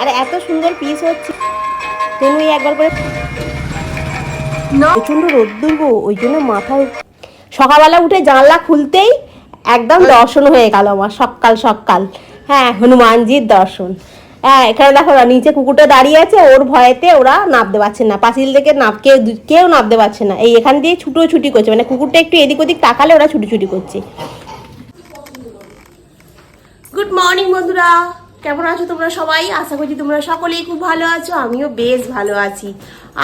আর এত সুন্দর পিস হচ্ছে। তুমি একবার করে ওই জন্য সকালবেলা উঠে জানলা খুলতেই একদম দর্শন হয়ে গেল আমার, সকাল সকাল। হ্যাঁ হনুমানজির দর্শন। হ্যাঁ এখানে দেখো না, নিচে কুকুরটা দাঁড়িয়ে আছে, ওর ভয়েতে ওরা নামতে পারছে না। পাঁচিল থেকে নাপ কেউ কেউ নামতে পারছে না। এই এখান দিয়ে ছুটো ছুটি করছে মানে কুকুরটা একটু এদিক ওদিক তাকালে ওরা ছুটি ছুটি করছে। গুড মর্নিং বন্ধুরা। কেমন আছো তোমরা সবাই? আশা করছি তোমরা সকলেই খুব ভালো আছো, আমিও বেশ ভালো আছি।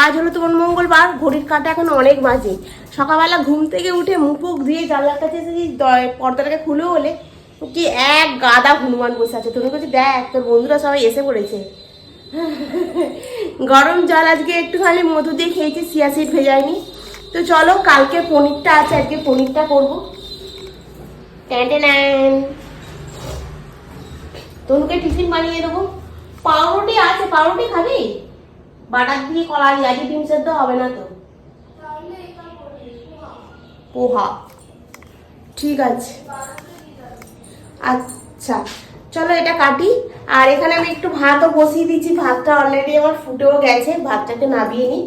আজ হলো তোমার মঙ্গলবার, ঘড়ির কাটা এখন অনেক বাজে। সকালবেলা ঘুম থেকে উঠে মুখ দিয়ে জানলার কাছে পর্দাটাকে খুলে হলে কি এক গাদা হনুমান বসে আছে। তুমি বলছি, দেখ, তোর বন্ধুরা সবাই এসে পড়েছে। গরম জল আজকে একটুখানি মধু দিয়ে খেয়েছি সিয়াসিড ভেজাইনি তো চলো, কালকে পনিরটা আছে, আজকে পনিরটা করব। ট্যান তনুকে টিফিন বানিয়ে দেবো। পাউরুটি আছে পাউরুটি খাবি? বাটার দিয়ে কলা দিয়ে আজকে ডিম সেদ্ধ হবে না তো। পোহা। ঠিক আছে। আচ্ছা চলো এটা কাটি। আর এখানে আমি একটু ভাতও বসিয়ে দিচ্ছি। ভাতটা অলরেডি আমার ফুটেও গেছে। ভাতটাকে নাবিয়ে নিই।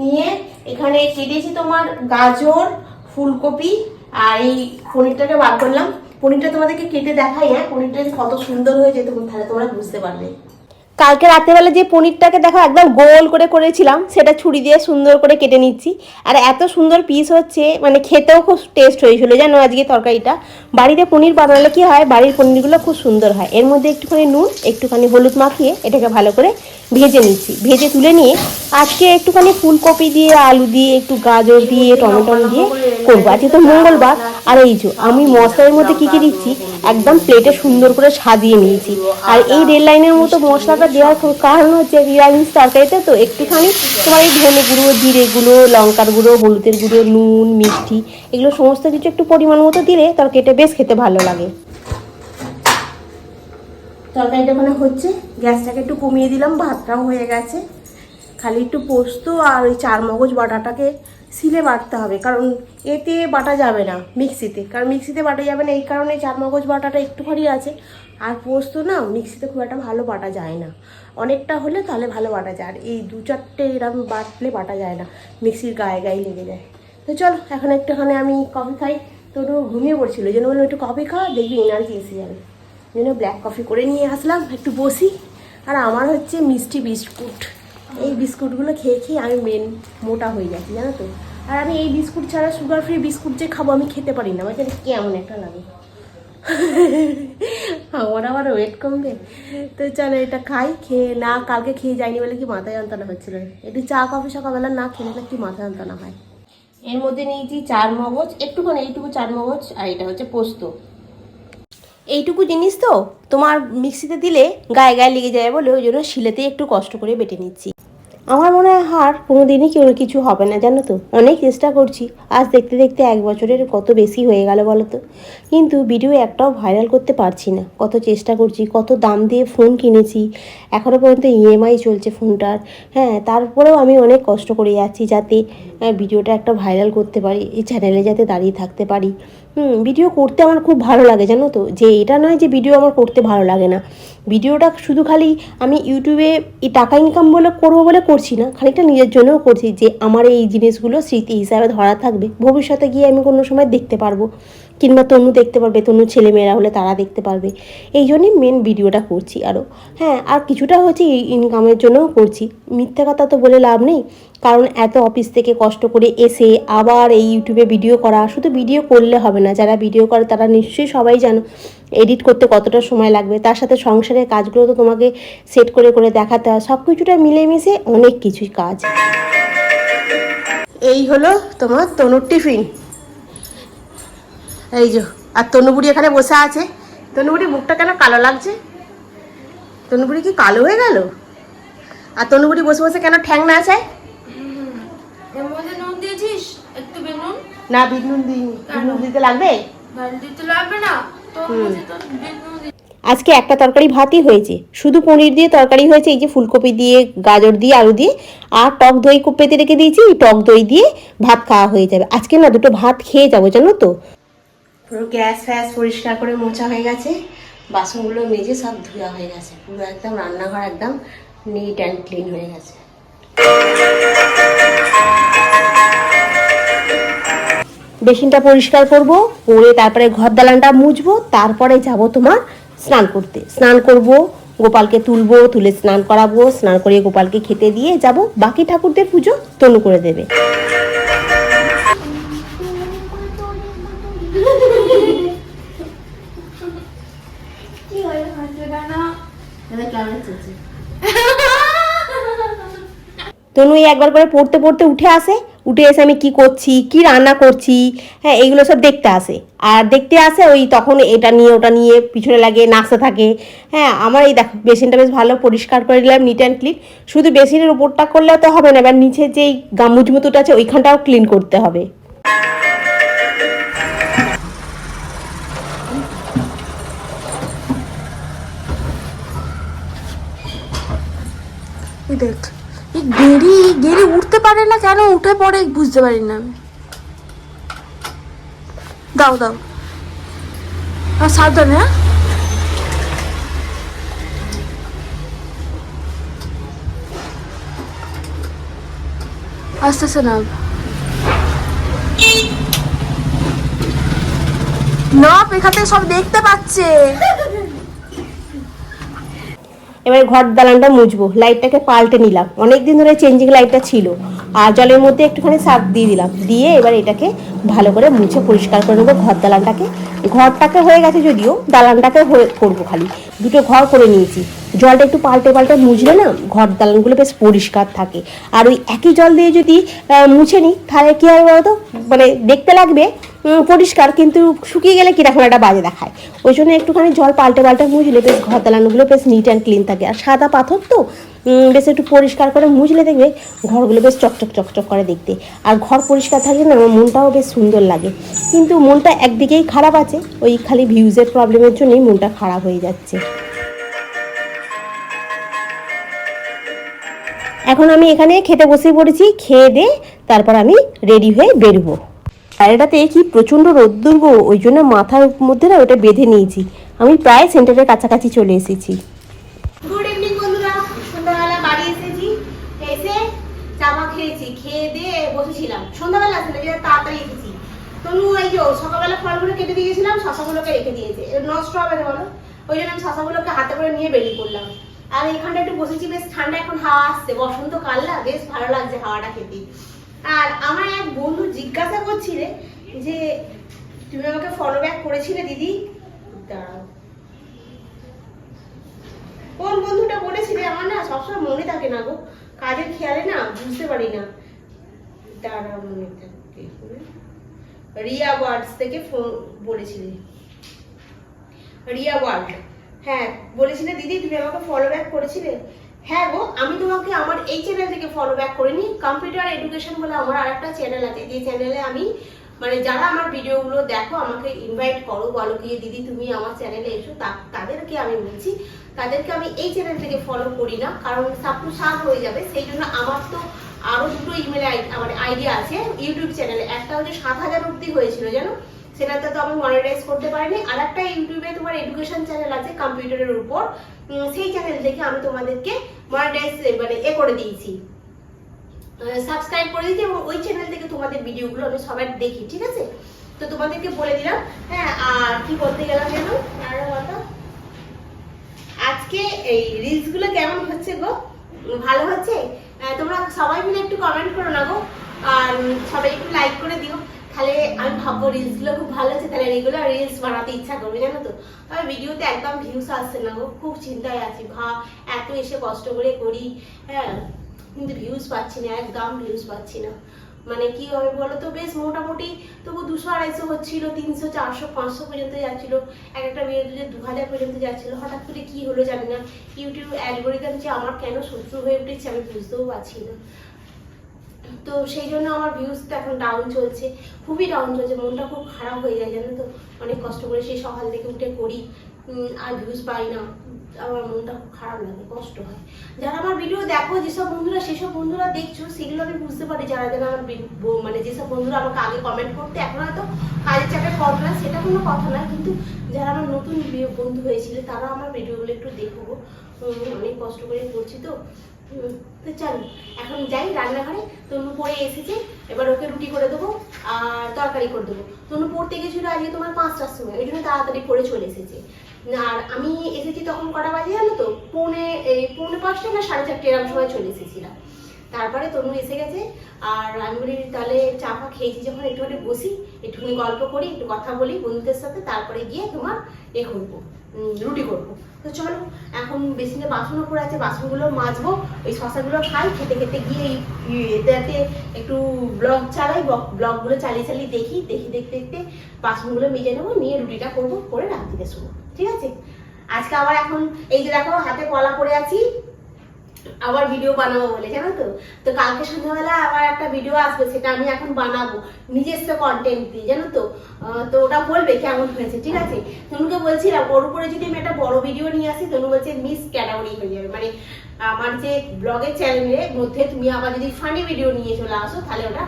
নিয়ে এখানে কেটেছি তোমার গাজর ফুলকপি আর এই পনিরটাকে বার করলাম। পনিরটা তোমাদেরকে কেটে দেখাই হ্যাঁ? পনিরটা কত সুন্দর হয়ে যেত তাহলে তোমরা বুঝতে পারবে। কালকে রাত্রেবেলা যে পনিরটাকে দেখো একদম গোল করে করেছিলাম, সেটা ছুরি দিয়ে সুন্দর করে কেটে নিচ্ছি। আর এত সুন্দর পিস হচ্ছে মানে খেতেও খুব টেস্ট হয়েছিল, জানো আজকে তরকারিটা। বাড়িতে পনির বানালে কি হয়, বাড়ির পনিরগুলো খুব সুন্দর হয়। এর মধ্যে একটুখানি নুন, একটুখানি হলুদ মাখিয়ে এটাকে ভালো করে ভেজে নিচ্ছি। ভেজে তুলে নিয়ে আজকে একটুখানি ফুলকপি দিয়ে, আলু দিয়ে, একটু গাজর দিয়ে, টমেটো দিয়ে করব। আজকে তো মঙ্গলবার। আর এই যে, আমি মশলার মধ্যে কী কী দিচ্ছি, একদম প্লেটে সুন্দর করে সাজিয়ে নিয়েছি। আর এই রেল লাইনের মতো মশলাটা দেওয়ার খুব কারণ হচ্ছে নিরামিষ তরকারিতে, তো একটুখানি তোমার এই ধনে গুঁড়ো, জিরে গুঁড়ো, লঙ্কার গুঁড়ো, হলুদের গুঁড়ো, নুন, মিষ্টি, এগুলো সমস্ত কিছু একটু পরিমাণ মতো দিলে তরকারিটা বেশ খেতে ভালো লাগে। তরকারিটা মানে হচ্ছে গ্যাসটাকে একটু কমিয়ে দিলাম, ভাতটাও হয়ে গেছে। খালি একটু পোস্ত আর ওই চার মগজ বাটাটাকে সিলে বাটতে হবে, কারণ এতে বাটা যাবে না মিক্সিতে। কারণ মিক্সিতে বাটা যাবে না, এই কারণে চার মগজ বাটাটা একটুখানি আছে। আর পোস্ত না, মিক্সিতে খুব একটা ভালো বাটা যায় না। অনেকটা হলে তাহলে ভালো বাটা যায়, আর এই দু চারটে এরকম বাটলে বাটা যায় না, মিক্সির গায়ে গায়ে লেগে যায়। তো চলো, এখন একটুখানি আমি কফি খাই। তো একটু ঘুমিয়ে পড়ছিল যেন বললাম, একটু কফি খাওয়া দেখবি এনার্জি এসে যাবে। জন্য ব্ল্যাক কফি করে নিয়ে আসলাম, একটু বসি। আর আমার হচ্ছে মিষ্টি বিস্কুট। এই বিস্কুটগুলো খেয়ে খেয়ে আমি মেন মোটা হয়ে যাচ্ছি, জানো তো? আর আমি এই বিস্কুট ছাড়া সুগার ফ্রি বিস্কুট যে খাব আমি খেতে পারি না, আমার কেমন একটা লাগে। আমার আবার ওয়েট কমবে। তো চলো এটা খাই, খেয়ে না, কালকে খেয়ে যায়নি বলে কি মাথা যন্ত্রণা হচ্ছিল? একটু চা, কফি, সকালবেলা না খেলে কি মাথা যন্ত্রণা হয়? এর মধ্যে নিয়েছি চার মগজ, একটুখানি, এইটুকু চার মগজ, আর এটা হচ্ছে পোস্ত। এইটুকু জিনিস তো তোমার মিক্সিতে দিলে গায়ে গায়ে লেগে যায় বলে ওই জন্য শিলেতেই একটু কষ্ট করে বেটে নিচ্ছি। আমার মনে হয় হার কোনো দিনই কেউ কিছু হবে না, জানো তো? অনেক চেষ্টা করছি। আজ দেখতে দেখতে এক বছরের কত বেশি হয়ে গেল বলো তো? কিন্তু ভিডিও একটাও ভাইরাল করতে পারছি না। কত চেষ্টা করছি, কত দাম দিয়ে ফোন কিনেছি। এখনও পর্যন্ত ইএমআই চলছে ফোনটার হ্যাঁ তারপরেও আমি অনেক কষ্ট করে যাচ্ছি যাতে ভিডিওটা একটা ভাইরাল করতে পারি, এই চ্যানেলে যাতে দাঁড়িয়ে থাকতে পারি। হুম ভিডিও করতে আমার খুব ভালো লাগে, জানো তো? যে এটা নয় যে ভিডিও আমার করতে ভালো লাগে না। ভিডিওটা শুধু খালি আমি ইউটিউবে এই টাকা ইনকাম বলে করব বলে করছি না, খানিকটা নিজের জন্যও করছি যে আমার এই জিনিসগুলো স্মৃতি হিসাবে ধরা থাকবে। ভবিষ্যতে গিয়ে আমি কোনো সময় দেখতে পারব, কিংবা তনু দেখতে পারবে, তনু ছেলেমেয়েরা হলে তারা দেখতে পারবে। এই জন্যই মেন ভিডিওটা করছি আরও হ্যাঁ আর কিছুটা হচ্ছে ইনকামের জন্যও করছি। মিথ্যে কথা তো বলে লাভ নেই। কারণ এত অফিস থেকে কষ্ট করে এসে আবার এই ইউটিউবে ভিডিও করা, শুধু ভিডিও করলে হবে না, যারা ভিডিও করে তারা নিশ্চয়ই সবাই জানো এডিট করতে কতটা সময় লাগবে। তার সাথে সংসারের কাজগুলো তো তোমাকে সেট করে করে দেখাতে হয় সব কিছুটা মিলেমিশে অনেক কিছুই কাজ। এই হলো তোমার তনুর টিফিন। এই যে, আর তনুবুড়ি এখানে বসে আছে। তনুবুড়ি মুখটা কেন কালো লাগছে? তনুবুড়ি কি কালো হয়ে গেল? আর তনুবুড়ি বসে বসে কেন ঠ্যাং না আছে এর মধ্যে নুন দিয়েছিস? একটু বেনুন না দিতে লাগবে? দিতে লাগবে না। তোর মধ্যে তো বেনুন আজকে একটা তরকারি ভাতই হয়েছে। শুধু পনির দিয়ে তরকারি হয়েছে এই যে ফুলকপি দিয়ে গাজর দিয়ে আলু দিয়ে আর টক দই খুব পেতে রেখে দিয়েছি এই টক দই দিয়ে ভাত খাওয়া হয়ে যাবে। আজকে না দুটো ভাত খেয়ে যাব জানো তো? পুরো গ্যাস ফ্যাস পরিষ্কার করে মোছা হয়ে গেছে। বাসনগুলো মেজে সব ধোয়া হয়ে গেছে। পুরো একদম রান্নাঘর একদম নিট অ্যান্ড ক্লিন হয়ে গেছে। বেসিনটা পরিষ্কার করব করে তারপরে ঘর দালানটা মুছবো তারপরে যাব তোমার স্নান করতে। স্নান করব গোপালকে তুলবো তুলে স্নান করাবো স্নান করিয়ে গোপালকে খেতে দিয়ে যাব। বাকি ঠাকুরদের পুজো তনু করে দেবে। কি হলো? হাসলে কেন তনু এই একবার করে পড়তে পড়তে উঠে আসে, উঠে এসে আমি কি করছি, কি রান্না করছি হ্যাঁ এইগুলো সব দেখতে আসে। আর দেখতে আসে ওই তখন এটা নিয়ে ওটা নিয়ে পিছনে লাগে নাচতে থাকে। হ্যাঁ আমার এই দেখো, বেসিনটা বেশ ভালো পরিষ্কার করে দিলাম নিট অ্যান্ড ক্লিন শুধু বেসিনের উপরটা করলে তো হবে না, এবার নিচে যেই গামুজ মতোটা আছে, ওইখানটাও ক্লিন করতে হবে। দেখ। গেড়ি গেড়ি উঠতে পারে না কেন? উঠে পড়ে, বুঝতে পারি না আমি। দাও দাও। আর সাবধানে হ্যাঁ? আস্তে আস্তে নাও নব, এখান থেকে সব দেখতে পাচ্ছে। এবার ঘর দালানটা মুছবো। লাইটটাকে পাল্টে নিলাম। অনেক দিন ধরে চেঞ্জিং লাইটটা ছিল। আর জলের মধ্যে একটুখানি সার্ফ দিয়ে দিলাম। দিয়ে এবার এটাকে ভালো করে মুছে পরিষ্কার করে নেব ঘর দালানটাকে। ঘরটাকে হয়ে গেছে যদিও, দালানটাকে হয়ে করব খালি। দুটো ঘর করে নিয়েছি। জলটা একটু পাল্টে পাল্টে মুছলে না, ঘর দালানগুলো বেশ পরিষ্কার থাকে। আর ওই একই জল দিয়ে যদি মুছে নিই, তাহলে কী হবে বলতো? মানে দেখতে লাগবে পরিষ্কার, কিন্তু শুকিয়ে গেলে কীরকম একটা বাজে দেখায়। ওই জন্য একটুখানি জল পাল্টে পাল্টে মুছলে বেশ ঘর দালানগুলো বেশ নিট অ্যান্ড ক্লিন থাকে। আর সাদা পাথর তো বেশ একটু পরিষ্কার করে মুছলে দেখবে, ঘরগুলো বেশ চকচক চকচক করে দেখতে। আর ঘর পরিষ্কার থাকলে না, আমার মনটাও বেশ সুন্দর লাগে। কিন্তু মনটা একদিকেই খারাপ আছে ওই খালি ভিউজের প্রবলেমের জন্যই মনটা খারাপ হয়ে যাচ্ছে। এখন আমি এখানে খেতে বসে পড়েছি, খেয়ে দে, তারপর আমি রেডি হয়ে বেরবো। এটাতে কি প্রচণ্ড রোদ্দুর গো, ওই জন্য মাথার মধ্যে না ওটা বেঁধে নিয়েছি। আমি প্রায় সেন্টারের কাছাকাছি চলে এসেছি গুড ইভিনিং বন্ধুরা সন্ধ্যাবেলা বাড়ি এসেছি এসে চামা খেয়েছি খেয়ে দিয়ে বসেছিলাম সন্ধ্যাবেলা আসলে যে তাড়াতাড়ি এসেছি তনু এই যে সকালবেলা ফলগুলো কেটে দিয়েছিলাম শশাগুলোকে রেখে দিয়েছে। নষ্ট হবে না বলো? ওই জন্য আমি শশাগুলোকে হাতে করে নিয়ে বেরিয়ে পড়লাম। আর এখানটা একটু বসেছি, বেশ ঠান্ডা এখন হাওয়া আসছে। বসন্তকাল না, বেশ ভালো লাগছে হাওয়াটা খেতে। আর আমার এক বন্ধু জিজ্ঞাসা করছিলে যে, তুমি আমাকে ফলো ব্যাক করেছিলে দিদি? দাঁড়াও। কোন বন্ধুটা বলেছিলে? আমার না সবসময় মনে থাকে না গো। কাজের খেয়ালে না, বুঝতে পারি না। দাঁড়াও মনে থাকে। রিয়া ওয়ার্ডস থেকে বলেছিলে। রিয়া ওয়ার্ল্ড হ্যাঁ বলেছিলে, দিদি, তুমি আমাকে ফলো ব্যাক করেছিলে? হ্যাঁ গো, আমি তোমাকে আমার এই চ্যানেল থেকে ফলো ব্যাক করিনি। কম্পিউটার এডুকেশন বলে আমার আরেকটা চ্যানেল আছে। যে চ্যানেলে আমি মানে যারা আমার ভিডিওগুলো দেখো, আমাকে ইনভাইট করো, বলো কি, দিদি, তুমি আমার চ্যানেলে এসো। তাদেরকে আমি বলছি, তাদেরকে আমি এই চ্যানেল থেকে ফলো করি না, কারণ সাপু সাত হয়ে যাবে। সেই জন্য আমার তো আরও দুটো ইমেল মানে আইডিয়া আছে ইউটিউব চ্যানেলে একটা হচ্ছে সাত হাজার অব্দি হয়েছিল, জানো? সেটাতে তো আমি মনিটাইজ করতে পারিনি। আর একটা ইউটিউবে তোমার এডুকেশন চ্যানেল আছে কম্পিউটারের উপর। সেই চ্যানেল থেকে আমি তোমাদেরকে মনিটাইজ মানে এ করে দিয়েছি। সাবস্ক্রাইব করে দিয়েছি এবং ওই চ্যানেল থেকে তোমাদের ভিডিওগুলো আমি সবাই দেখি, ঠিক আছে? তো তোমাদেরকে বলে দিলাম হ্যাঁ আর কি করতে গেলাম যেন? আর আজকে এই রিলসগুলো কেমন হচ্ছে গো? ভালো হচ্ছে? তোমরা সবাই মিলে একটু কমেন্ট করো না গো। আর সবাই একটু লাইক করে দিও। তাহলে আমি ভাববো রিলসগুলো খুব ভালো আছে, তাহলে রেগুলার রিলস বানাতে ইচ্ছা করবে, জানো তো? তবে ভিডিওতে একদম ভিউস আসছে না গো। খুব চিন্তায় আছি ভা এত এসে কষ্ট করে করি হ্যাঁ। কিন্তু ভিউজ পাচ্ছি না, একদম ভিউজ পাচ্ছি না। মানে কি হবে বলো তো বেশ মোটামুটি তবু দুশো আড়াইশো হচ্ছিল, তিনশো, চারশো, পাঁচশো পর্যন্ত যাচ্ছিল। এক একটা যে দু হাজার পর্যন্ত যাচ্ছিল। হঠাৎ করে কি হলো জানি না। ইউটিউব অ্যালগোরিদম যে আমার কেন শত্রু হয়ে উঠেছে আমি বুঝতেও পারছি না। তো সেই জন্য আমার ভিউজ তো এখন ডাউন চলছে। খুবই ডাউন চলছে। মনটা খুব খারাপ হয়ে যায় জানো তো? অনেক কষ্ট করে সেই সকাল থেকে উঠে করি। আর ভিউজ পাই না। আমার মনটা খুব খারাপ লাগে, কষ্ট হয়। যারা আমার ভিডিও দেখো, যেসব বন্ধুরা, সেসব বন্ধুরা দেখছ, সেগুলো আমি বুঝতে পারি যারা যারা আমার মানে যেসব বন্ধুরা আমাকে আগে কমেন্ট করতে, এখন হয়তো কাজের চাপে কম না, সেটা কোনো কথা না কিন্তু যারা আমার নতুন বন্ধু হয়েছিল তারা আমার ভিডিওগুলো একটু দেখব অনেক কষ্ট করে করছি তো। তো চল, এখন যাই রান্নাঘরে। তনু পড়ে এসেছে, এবার ওকে রুটি করে দেবো আর তরকারি করে দেবো। তনু পড়তে গেছিল আজকে তোমার পাঁচটার সময়, ওই জন্য তাড়াতাড়ি পড়ে চলে এসেছে। আর আমি এসেছি তখন কটা বাজে জানো তো? পৌনে, এই পৌনে পাঁচটা না সাড়ে চারটে এরকম সময় চলে এসেছিলাম। তারপরে তনু এসে গেছে, আর আমি বলি, তাহলে চা ফা খেয়েছি যখন, একটুখানি বসি, একটুখানি গল্প করি, একটু কথা বলি বন্ধুদের সাথে, তারপরে গিয়ে তোমার এ করব। রুটি করব। তো চলো, এখন বেসিনে বাসন ওপরে আছে, বাসনগুলো মাজবো ওই শশাগুলো খাই, খেতে খেতে গিয়ে এতে এতে একটু ব্লগ চালাই ব্লগগুলো চালিয়ে চালিয়ে দেখি দেখি দেখতে দেখতে বাসনগুলো মেজে নেব, নিয়ে রুটিটা করব, করে রাত্রিতে শুনব ঠিক আছে? আজকে আবার এখন, এই যে দেখো, হাতে কলা পড়ে আছি আবার ভিডিও বানাবো বলে, জানো তো? তো কালকে সন্ধ্যাবেলা আবার একটা ভিডিও আসবে, সেটা আমি এখন বানাবো, নিজস্ব কন্টেন্ট দিয়ে, জানো তো? তো ওটা বলবে কেমন হয়েছে, ঠিক আছে? তনুকে বলছিলাম, ওর উপরে যদি আমি একটা বড় ভিডিও নিয়ে আসি, তনু বলছে মিস ক্যাটাগরি হয়ে যাবে। মানে আমার যে ব্লগের চ্যানেলের মধ্যে তুমি আবার যদি ফানি ভিডিও নিয়ে চলে আসো, তাহলে ওটা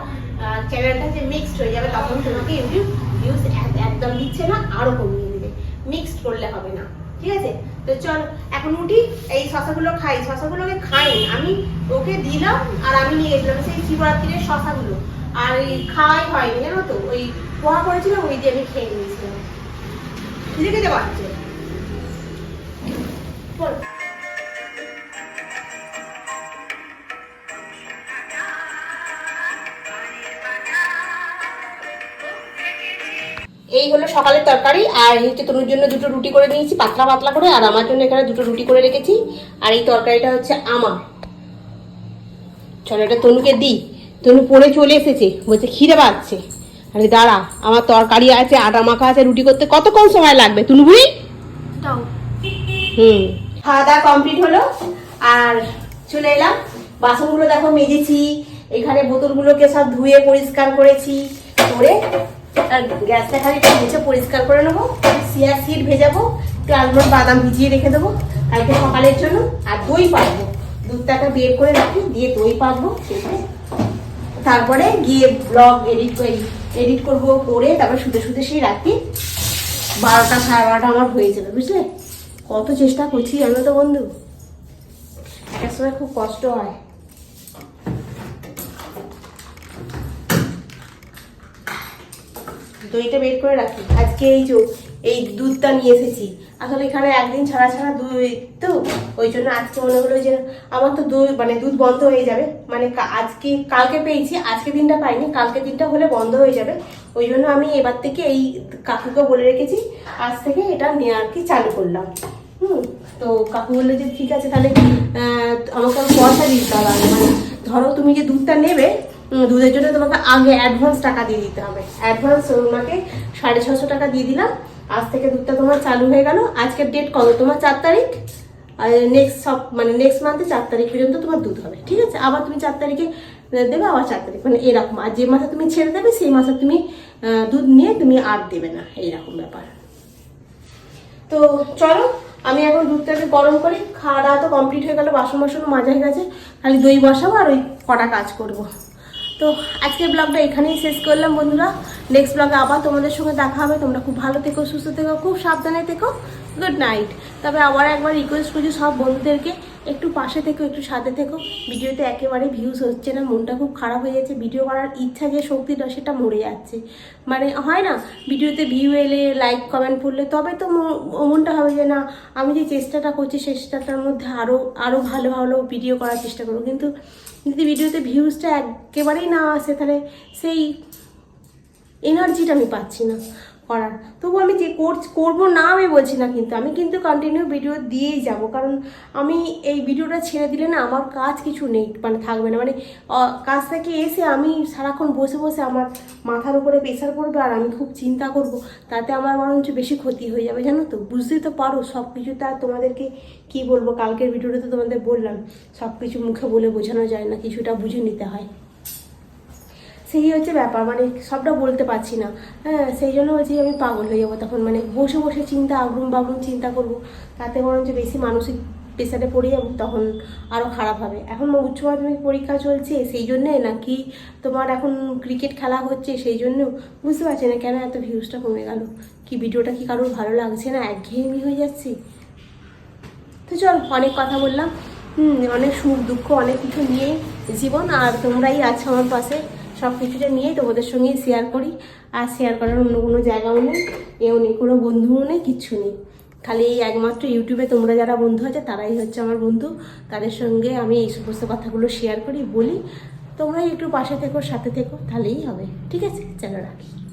চ্যানেলটা যে মিক্সড হয়ে যাবে, তখন তোমাকে ইউটিউব ভিউজ একদম দিচ্ছে না, আরও কমিয়ে দেবে। মিক্সড করলে হবে না। ঠিক আছে? তো চল, এখন উঠি, এই শশাগুলো খাই, শশাগুলোকে খাই। আমি ওকে দিলাম আর আমি নিয়ে গেছিলাম সেই শিবরাত্রির শশাগুলো। আর এই খাওয়াই হয়নি, জানো তো? ওই পোহা করেছিলাম, ওই দিয়ে আমি খেয়ে নিয়েছিলাম। খেতে পারছে এই হলো সকালের তরকারি আর হচ্ছে তনুর জন্য দুটো রুটি করে নিয়েছি পাতলা পাতলা করে আর আমার জন্য এখানে দুটো রুটি করে রেখেছি। আর এই তরকারিটা হচ্ছে আমার। চলো এটা তনুকে দিই। তনু পড়ে চলে এসেছে বলছে খিদে পাচ্ছে। আরে দাঁড়া আমার তরকারি আছে আটা মাখা আছে রুটি করতে কতক্ষণ সময় লাগবে? তনু বুড়ি? হুম। খাওয়া দাওয়া কমপ্লিট হলো আর চলে এলাম। বাসনগুলো দেখো মেজেছি এখানে বোতলগুলোকে সব ধুয়ে পরিষ্কার করেছি করে গ্যাসটা খালি একটু মুছে পরিষ্কার করে নেব, সিয়া সিড ভেজাবো, একটু আলমন্ড বাদাম ভিজিয়ে রেখে দেবো, কালকে সকালের জন্য, আর দই পাবো দুধটাকে বের করে রাখি, দিয়ে দই পাবো তারপরে গিয়ে ব্লগ এডিট করি এডিট করব, করে তারপরে শুতে শুতে সেই রাত্রি বারোটা সাড়ে বারোটা আমার হয়ে যাবে, বুঝলে? কত চেষ্টা করছি জানো তো বন্ধু? এক সময় খুব কষ্ট হয়। দইটা বের করে রাখি। আজকে এই যে, এই দুধটা নিয়ে এসেছি। আসলে এখানে একদিন ছাড়া ছাড়া দুধ তো, ওই জন্য আজকে মনে হলো যে আমার তো দুধ মানে দুধ বন্ধ হয়ে যাবে। মানে আজকে, কালকে পেয়েছি, আজকে দিনটা পাইনি, কালকে দিনটা হলে বন্ধ হয়ে যাবে। ওই জন্য আমি এবার থেকে এই কাকুকে বলে রেখেছি, আজ থেকে এটা নিয়ে আর কি চালু করলাম। হুম, তো কাকু বলল যে ঠিক আছে, তাহলে আমাকে পয়সা দিতে হবে। মানে ধরো তুমি যে দুধটা নেবে দুধের জন্য তোমাকে আগে অ্যাডভান্স টাকা দিয়ে দিতে হবে। অ্যাডভান্স তোমাকে সাড়ে ছশো টাকা দিয়ে দিলাম। আজ থেকে দুধটা তোমার চালু হয়ে গেল। আজকের ডেট কত তোমার চার তারিখ? আর নেক্সট সব মানে নেক্সট মান্থে চার তারিখ পর্যন্ত তোমার দুধ হবে। ঠিক আছে? আবার তুমি চার তারিখে দেবে, আবার চার তারিখ। মানে এরকম। আর যে মাসে তুমি ছেড়ে দেবে, সেই মাসে তুমি দুধ নিয়ে তুমি আর দেবে না। এইরকম ব্যাপার। তো চলো, আমি এখন দুধটাকে গরম করি। খাওয়া দাওয়া তো কমপ্লিট হয়ে গেল। বাসন বাসনও মাজা হয়ে গেছে। খালি দই বসাবো আর ওই কটা কাজ করব। তো আজকের ব্লগটা এখানেই শেষ করলাম বন্ধুরা। নেক্সট ব্লগে আবার তোমাদের সঙ্গে দেখা হবে। তোমরা খুব ভালো থেকো, সুস্থ থেকো, খুব সাবধানে থেকো। Good night. তবে আবার একবার রিকোয়েস্ট করছি সব বন্ধুদেরকে, একটু পাশে থেকো, একটু সাথে থেকো। ভিডিওতে একেবারে ভিউজ হচ্ছে না, মনটা খুব খারাপ হয়ে যাচ্ছে ভিডিও করার ইচ্ছা যে শক্তিটা সেটা মরে যাচ্ছে। মানে হয় না, ভিডিওতে ভিউ এলে লাইক কমেন্ট পড়লে, তবে তো মনটা হবে যে না, আমি যে চেষ্টাটা করছি চেষ্টাটার মধ্যে আরও আরও ভালো ভালো ভিডিও করার চেষ্টা করব। কিন্তু যদি ভিডিওতে ভিউজটা একেবারেই না আসে, তাহলে সেই এনার্জিটা আমি পাচ্ছি না। করার। তবু আমি যে কোর্স করব না আমি বলছি না কিন্তু, আমি কিন্তু কন্টিনিউ ভিডিও দিয়েই যাব। কারণ আমি এই ভিডিওটা ছেড়ে দিলে না আমার কাজ কিছু নেই মানে থাকবে না। মানে কাজ থেকে এসে আমি সারাক্ষণ বসে বসে আমার মাথার উপরে প্রেশার পড়বে আর আমি খুব চিন্তা করব, তাতে আমার বরঞ্চ বেশি ক্ষতি হয়ে যাবে। জানো তো, বুঝতেই তো পারো সব কিছুতে আর তোমাদেরকে কি বলব? কালকের ভিডিওটা তো তোমাদের বললাম সব কিছু মুখে বলে বোঝানো যায় না, কিছুটা বুঝে নিতে হয়। সেই হচ্ছে ব্যাপার মানে সবটা বলতে পারছি না। হ্যাঁ সেই জন্য হচ্ছে আমি পাগল হয়ে যাব তখন মানে বসে বসে চিন্তা আগ্রুম বাগ্রুম চিন্তা করব। তাতে বরঞ্চ বেশি মানসিক প্রেসারে পড়ে যাব তখন আরও খারাপ হবে। এখন উচ্চ মাধ্যমিক পরীক্ষা চলছে, সেই জন্যে নাকি তোমার এখন ক্রিকেট খেলা হচ্ছে, সেই জন্য বুঝতে পারছি না কেন এত ভিউজটা কমে গেল। কি ভিডিওটা কি কারোর ভালো লাগছে না? একঘেয়েমি হয়ে যাচ্ছে। তো চল, অনেক কথা বললাম। হুম, অনেক সুখ দুঃখ, অনেক কিছু নিয়ে জীবন, আর তোমরাই আছো আমার পাশে। সব কিছুটা নিয়েই তোমাদের সঙ্গেই শেয়ার করি। আর শেয়ার করার অন্য কোনো জায়গাও নেই, এও নেই, কোনো বন্ধুও নেই, কিচ্ছু নেই। খালি এই একমাত্র ইউটিউবে তোমরা যারা বন্ধু আছে, তারাই হচ্ছে আমার বন্ধু। তাদের সঙ্গে আমি এই সমস্ত কথাগুলো শেয়ার করি, বলি। তোমরাই একটু পাশে থেকো, সাথে থেকো, তাহলেই হবে। ঠিক আছে? চলো রাখি।